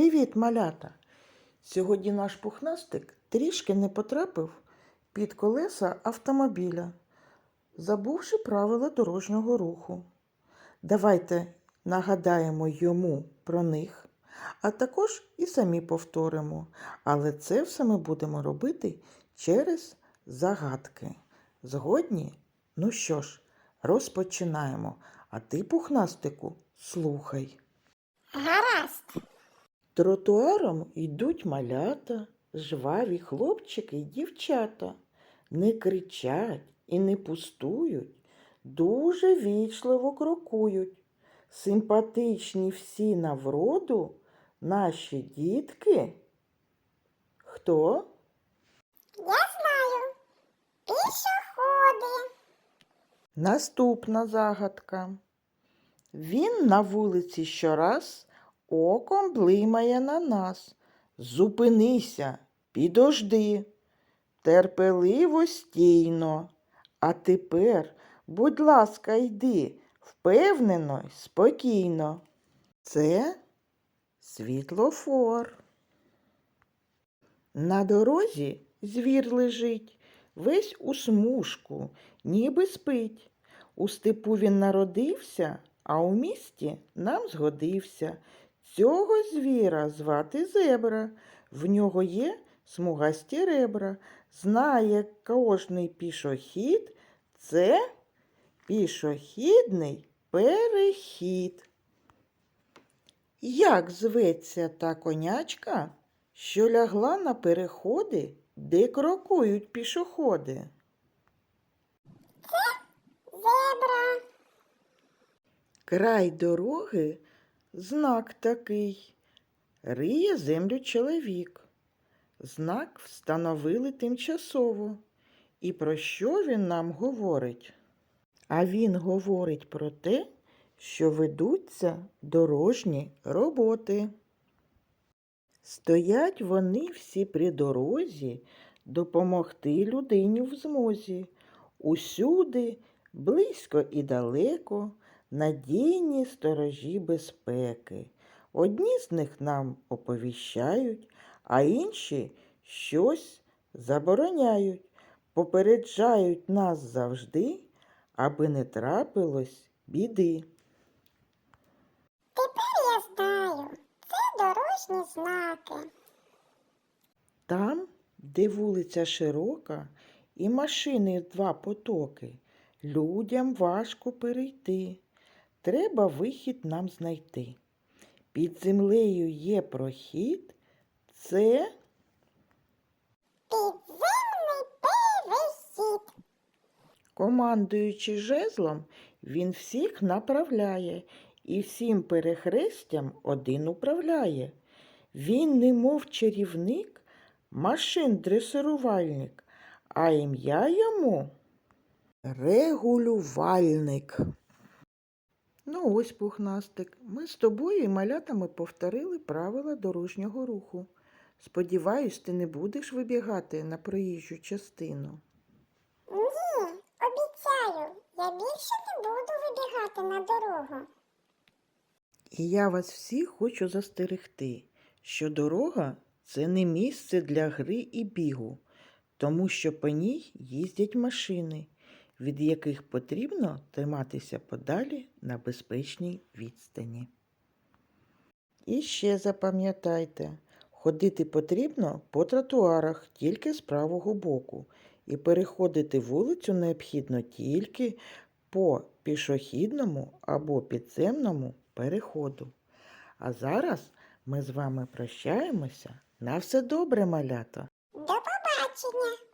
Привіт, малята! Сьогодні наш пухнастик трішки не потрапив під колеса автомобіля, забувши правила дорожнього руху. Давайте нагадаємо йому про них, а також і самі повторимо. Але це все ми будемо робити через загадки. Згодні? Ну що ж, розпочинаємо. А ти, пухнастику, слухай. Гаразд. Тротуаром йдуть малята, жваві хлопчики й дівчата. Не кричать і не пустують, дуже вічливо крокують. Симпатичні всі на вроду наші дітки. Хто? Я знаю. Пішоходи. Наступна загадка. Він на вулиці щораз оком блимає на нас. Зупинися, підожди, терпеливо стійно. А тепер, будь ласка, йди впевнено й спокійно. Це світлофор. На дорозі звір лежить, весь у смужку, ніби спить. У степу він народився, а у місті нам згодився. Цього звіра звати зебра. В нього є смугасті ребра. Знає кожний пішохід, це пішохідний перехід. Як зветься та конячка, що лягла на переходи, де крокують пішоходи? Зебра. Край дороги знак такий. Риє землю чоловік. Знак встановили тимчасово. І про що він нам говорить? А він говорить про те, що ведуться дорожні роботи. Стоять вони всі при дорозі допомогти людині в змозі. Усюди, близько і далеко, надійні сторожі безпеки. Одні з них нам оповіщають, а інші щось забороняють, попереджають нас завжди, аби не трапилось біди. Тепер я знаю. Це дорожні знаки. Там, де вулиця широка і машини два потоки, людям важко перейти. Треба вихід нам знайти. Під землею є прохід, це Підземний перехід. командуючи жезлом, він всіх направляє і всім перехрестям один управляє. Він, немов чарівник, машин дресирувальник, а ім'я йому регулювальник. Ну ось, пухнастик, ми з тобою і малятами повторили правила дорожнього руху. Сподіваюсь, ти не будеш вибігати на проїжджу частину. Ні, обіцяю, я більше не буду вибігати на дорогу. І я вас всіх хочу застерегти, що дорога це не місце для гри і бігу, тому що по ній їздять машини, від яких потрібно триматися подалі на безпечній відстані. І ще запам'ятайте, ходити потрібно по тротуарах тільки з правого боку, і переходити вулицю необхідно тільки по пішохідному або підземному переходу. А зараз ми з вами прощаємося. На все добре, малята! До побачення.